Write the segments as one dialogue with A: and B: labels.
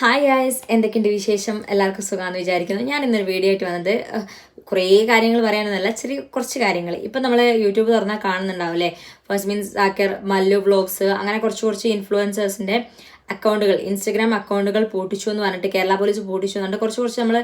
A: Hi guys എന്തൊക്കെയുണ്ട് വിശേഷം? എല്ലാവർക്കും സുഖമാണെന്ന് വിചാരിക്കുന്നു. ഞാൻ ഇന്നൊരു വീഡിയോ ആയിട്ട് വന്നത് കുറേ കാര്യങ്ങൾ പറയാനൊന്നല്ല ചെറിയ കുറച്ച് കാര്യങ്ങൾ. ഇപ്പം നമ്മൾ യൂട്യൂബ് തുറന്നാൽ കാണുന്നുണ്ടാവില്ലേ ഫസ്റ്റ് മീൻസ് ആക്കർ മല്ലു വ്ലോഗ്സ് അങ്ങനെ കുറച്ച് കുറച്ച് ഇൻഫ്ലുവൻസേഴ്സിന്റെ അക്കൗണ്ടുകൾ ഇൻസ്റ്റഗ്രാം അക്കൗണ്ടുകൾ പൂട്ടിച്ചു എന്ന് പറഞ്ഞിട്ട് കേരള പോലീസ് പൂട്ടിച്ചു എന്നിട്ട് കുറച്ച് കുറച്ച് നമ്മൾ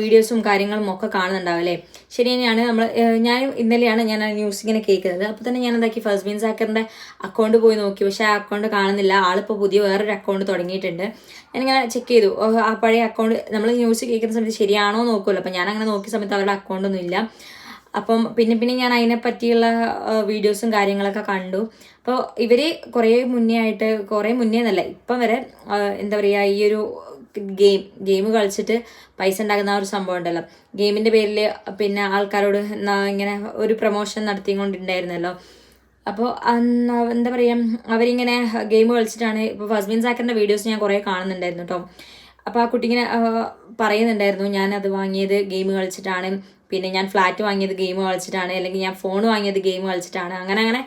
A: വീഡിയോസും കാര്യങ്ങളും ഒക്കെ കാണുന്നുണ്ടാവില്ലേ ശരി തന്നെയാണ് നമ്മൾ ഞാൻ ഇന്നലെയാണ് ഞാൻ ആ ന്യൂസ് ഇങ്ങനെ കേൾക്കുന്നത്. അപ്പോൾ തന്നെ ഞാൻ എന്താക്കി? ഫസ്റ്റ് മീൻസ് ആക്കറിന്റെ അക്കൗണ്ട് പോയി നോക്കി. പക്ഷേ ആ അക്കൗണ്ട് കാണുന്നില്ല. ആളിപ്പോൾ പുതിയ വേറൊരു അക്കൗണ്ട് തുടങ്ങിയിട്ടുണ്ട്. ഞാനിങ്ങനെ ചെക്ക് ചെയ്തു. ആ പഴയ അക്കൗണ്ട് നമ്മൾ ന്യൂസ് കേൾക്കുന്ന സമയത്ത് ശരിയാണോ നോക്കുമല്ലോ അപ്പോൾ ഞാൻ അങ്ങനെ നോക്കിയ സമയത്ത് അവരുടെ അക്കൗണ്ടൊന്നും ഇല്ല. അപ്പം പിന്നെ പിന്നെ ഞാൻ അതിനെ പറ്റിയുള്ള വീഡിയോസും കാര്യങ്ങളൊക്കെ കണ്ടു. അപ്പോൾ ഇവർ കുറേ മുന്നേ ആയിട്ട് കുറേ മുന്നേ എന്നല്ല ഇപ്പം വരെ എന്താ പറയുക ഈ ഒരു ഗെയിം ഗെയിം കളിച്ചിട്ട് പൈസ ഉണ്ടാക്കുന്ന ആ ഒരു സംഭവം ഉണ്ടല്ലോ. ഗെയിമിന്റെ പേരിൽ പിന്നെ ആൾക്കാരോട് ഇങ്ങനെ ഒരു പ്രൊമോഷൻ നടത്തിക്കൊണ്ടിട്ടുണ്ടായിരുന്നല്ലോ അപ്പോൾ എന്താ പറയുക അവരിങ്ങനെ ഗെയിം കളിച്ചിട്ടാണ് ഇപ്പോൾ ഫസ്ബിൻ സാക്കറിന്റെ വീഡിയോസ് ഞാൻ കുറേ കാണുന്നുണ്ടായിരുന്നു കേട്ടോ അപ്പോൾ ആ കുട്ടി ഇങ്ങനെ പറയുന്നുണ്ടായിരുന്നു ഞാൻ അത് വാങ്ങിയത് ഗെയിം കളിച്ചിട്ടാണ്. പിന്നെ ഞാൻ ഫ്ലാറ്റ് വാങ്ങിയത് ഗെയിം കളിച്ചിട്ടാണ്. അല്ലെങ്കിൽ ഞാൻ ഫോൺ വാങ്ങിയത് ഗെയിം കളിച്ചിട്ടാണ്. അങ്ങനെ അങ്ങനെ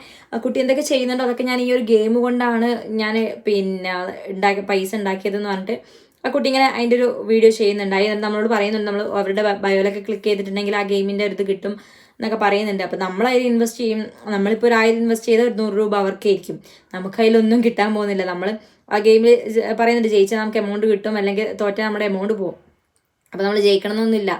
A: കുട്ടി എന്തൊക്കെ ചെയ്യുന്നുണ്ടോ? അതൊക്കെ ഞാൻ ഈ ഒരു ഗെയിം കൊണ്ടാണ് ഞാൻ പിന്നെ ഉണ്ടാക്കി പൈസ ഉണ്ടാക്കിയതെന്ന് പറഞ്ഞിട്ട് ആ കുട്ടി ഇങ്ങനെ അതിന്റെ ഒരു വീഡിയോ ചെയ്യുന്നുണ്ടായി. നമ്മളോട് പറയുന്നുണ്ട് നമ്മൾ അവരുടെ ബയോലൊക്കെ ക്ലിക്ക് ചെയ്തിട്ടുണ്ടെങ്കിൽ ആ ഗെയിമിന്റെ ഒരു ഇത് കിട്ടും എന്നൊക്കെ പറയുന്നുണ്ട്. അപ്പോൾ നമ്മൾ അതിൽ ഇൻവെസ്റ്റ് ചെയ്യും. നമ്മളിപ്പോൾ ഒരു ആയിരം ഇൻവെസ്റ്റ് ചെയ്താൽ ഒരു നൂറ് രൂപ അവർക്കായിരിക്കും. നമുക്ക് അതിലൊന്നും കിട്ടാൻ പോകുന്നില്ല. നമ്മൾ ആ ഗെയിമിൽ പറയുന്നുണ്ട് ജയിച്ചാൽ നമുക്ക് എമൗണ്ട് കിട്ടും അല്ലെങ്കിൽ തോറ്റാൽ നമ്മുടെ എമൗണ്ട് പോകും അപ്പോൾ നമ്മൾ ജയിക്കണമെന്നൊന്നുമില്ല.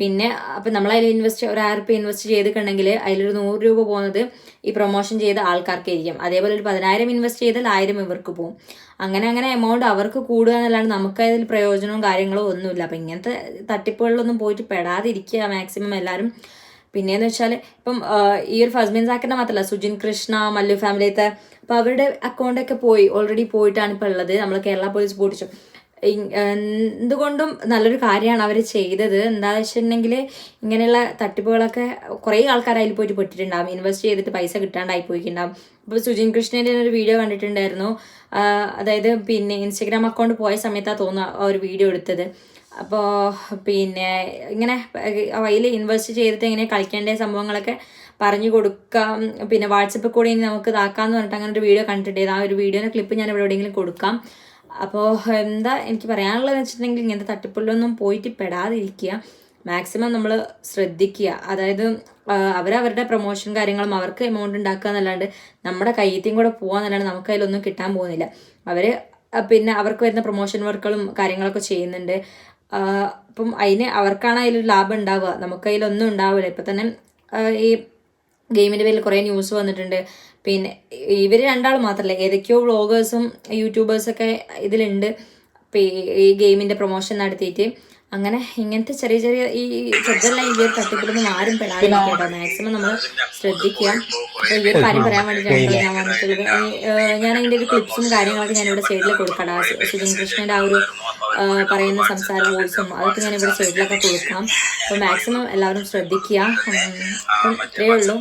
A: പിന്നെ അപ്പം നമ്മൾ അതിൽ ഇൻവെസ്റ്റ് ഒരു ആയിരം റുപ്യ ഇൻവെസ്റ്റ് ചെയ്തിട്ടുണ്ടെങ്കിൽ അതിലൊരു നൂറ് രൂപ പോകുന്നത് ഈ പ്രൊമോഷൻ ചെയ്ത ആൾക്കാർക്കായിരിക്കും. അതേപോലെ ഒരു പതിനായിരം ഇൻവെസ്റ്റ് ചെയ്താൽ ആയിരം ഇവർക്ക് പോകും അങ്ങനെ അങ്ങനെ എമൗണ്ട് അവർക്ക് കൂടുക എന്നല്ലാണ്ട് നമുക്ക് അതിൽ പ്രയോജനവും കാര്യങ്ങളോ ഒന്നുമില്ല. അപ്പം ഇങ്ങനത്തെ തട്ടിപ്പുകളിലൊന്നും പോയിട്ട് പെടാതിരിക്കുക മാക്സിമം എല്ലാവരും പിന്നെയെന്ന് വെച്ചാൽ ഇപ്പം ഈ ഒരു ഫസ്ബിൻ സാക്കിന്റെ മാത്രമല്ല സുജിൻ കൃഷ്ണ മല്ലു ഫാമിലിയത്തെ അപ്പോൾ അവരുടെ അക്കൗണ്ടൊക്കെ പോയി ഓൾറെഡി പോയിട്ടാണ് ഇപ്പോൾ ഉള്ളത്. നമ്മൾ കേരള പോലീസ് പൂട്ടിച്ചു എന്തുകൊണ്ടും നല്ലൊരു കാര്യമാണ് അവർ ചെയ്തത്. എന്താ വെച്ചിട്ടുണ്ടെങ്കിൽ ഇങ്ങനെയുള്ള തട്ടിപ്പുകളൊക്കെ കുറേ ആൾക്കാർ അതിൽ പോയിട്ട് പെട്ടിട്ടുണ്ടാവും. ഇൻവെസ്റ്റ് ചെയ്തിട്ട് പൈസ കിട്ടാണ്ടായി പോയിട്ടുണ്ടാവും ഇപ്പോൾ സുജിൻ കൃഷ്ണന്റെ ഒരു വീഡിയോ കണ്ടിട്ടുണ്ടായിരുന്നു. അതായത് പിന്നെ ഇൻസ്റ്റഗ്രാം അക്കൗണ്ട് പോയ സമയത്താണ് തോന്നുക ഒരു വീഡിയോ എടുത്തത്. അപ്പോൾ പിന്നെ ഇങ്ങനെ അതിൽ ഇൻവെസ്റ്റ് ചെയ്തിട്ട് ഇങ്ങനെ കളിക്കേണ്ട സംഭവങ്ങളൊക്കെ പറഞ്ഞു കൊടുക്കാം. പിന്നെ വാട്സപ്പിൽ കൂടി ഇനി നമുക്ക് ഇതാക്കാമെന്ന് പറഞ്ഞിട്ട് അങ്ങനെ ഒരു വീഡിയോ കണ്ടിട്ടുണ്ടായിരുന്നു. ആ ഒരു വീഡിയോയുടെ ക്ലിപ്പ് ഞാൻ ഇവിടെ എവിടെയെങ്കിലും കൊടുക്കാം. അപ്പോൾ എന്താ എനിക്ക് പറയാനുള്ളതെന്ന് വെച്ചിട്ടുണ്ടെങ്കിൽ ഇങ്ങനത്തെ തട്ടിപ്പുള്ളൊന്നും പോയിട്ട് പെടാതിരിക്കുക. മാക്സിമം നമ്മൾ ശ്രദ്ധിക്കുക. അതായത് അവരവരുടെ പ്രൊമോഷൻ കാര്യങ്ങളും അവർക്ക് എമൗണ്ട് ഉണ്ടാക്കുക എന്നല്ലാണ്ട് നമ്മുടെ കയ്യത്തെയും കൂടെ പോകാന്നല്ലാണ്ട് നമുക്ക് അതിലൊന്നും കിട്ടാൻ പോകുന്നില്ല. അവർ പിന്നെ അവർക്ക് വരുന്ന പ്രൊമോഷൻ വർക്കുകളും കാര്യങ്ങളൊക്കെ ചെയ്യുന്നുണ്ട്. അപ്പം അതിന് അവർക്കാണ് അതിലൊരു ലാഭം ഉണ്ടാവുക. നമുക്ക് അതിലൊന്നും ഉണ്ടാവില്ല. ഇപ്പം തന്നെ ഈ ഗെയിമിന്റെ പേരിൽ കുറേ ന്യൂസ് വന്നിട്ടുണ്ട്. പിന്നെ ഇവർ രണ്ടാൾ മാത്രമല്ല ഏതൊക്കെയോ വ്ളോഗേഴ്സും യൂട്യൂബേഴ്സൊക്കെ ഇതിലുണ്ട്. ഈ ഗെയിമിന്റെ പ്രൊമോഷൻ നടത്തിയിട്ട്. അങ്ങനെ ഇങ്ങനത്തെ ചെറിയ ചെറിയ ഈ ചെറുതെല്ലാം ഈ ഒരു തട്ടിപ്പിലൊന്നും ആരും പെടാതിരിക്കട്ടോ. മാക്സിമം നമ്മൾ ശ്രദ്ധിക്കുക. അപ്പോൾ ഈ ഒരു കാര്യം പറയാൻ വേണ്ടിയിട്ടാണ് ഞാൻ വന്നിട്ടുള്ളത്. ഞാൻ അതിന്റെ ഒരു ക്ലിപ്സും കാര്യങ്ങളൊക്കെ ഞാൻ ഇവിടെ സൈഡിൽ കൊടുക്കടാ. സുജിൻ കൃഷ്ണന്റെ ആ ഒരു പറയുന്ന സംസാര വോയിസും അതൊക്കെ ഞാൻ ഇവിടെ സൈഡിലൊക്കെ കൊടുക്കാം. അപ്പോൾ മാക്സിമം എല്ലാവരും ശ്രദ്ധിക്കുക. അപ്പം ഇത്രയേ ഉള്ളൂ.